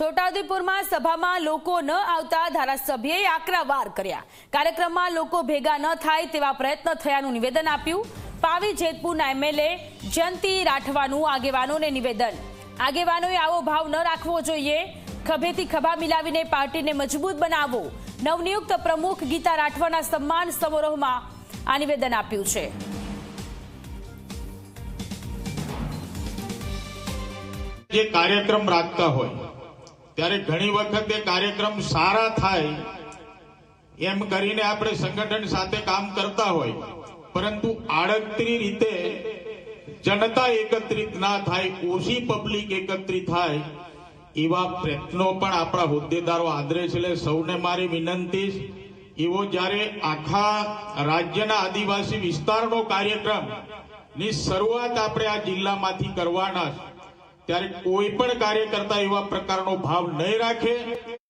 છોટાઉદેપુરમાં સભામાં લોકો ન આવતા ધારાસભ્યએ આકરા વાર કર્યા. કાર્યક્રમમાં લોકો ભેગા ન થાય તેવા પ્રયત્ન થયાનું નિવેદન આપ્યું. પાવી જેતપુરના એમએલએ જયંતિ રાઠવાનું આગેવાનોને નિવેદન. આગેવાનોએ આવો ભાવ ન રાખવો જોઈએ. ખભેથી ખભા મિલાવીને પાર્ટીને મજબૂત બનાવો. નવનિયુક્ત પ્રમુખ ગીતા રાઠવાના સન્માન સમારોહમાં આ નિવેદન આપ્યું છે. જે કાર્યક્રમ રાખતા હોય ત્યારે ઘણી વખત એ કાર્યક્રમ સારા થાય એમ કરીને આપણે સંગઠન સાથે કામ કરતા હોય. પરંતુ આડકતરી રીતે જનતા એકત્રિત ના થાય, ઓછી પબ્લિક એકત્રિત થાય, એવા પ્રયત્નો પણ આપણા હોદ્દેદારો આદરે છે. એટલે સૌને મારી વિનંતી એવો જ્યારે આખા રાજ્યના આદિવાસી વિસ્તારનો કાર્યક્રમની શરૂઆત આપણે આ જિલ્લામાંથી કરવાના છે ત્યારે કોઈ પણ કાર્યકર્તા એવા પ્રકારનો ભાવ નહીં રાખે.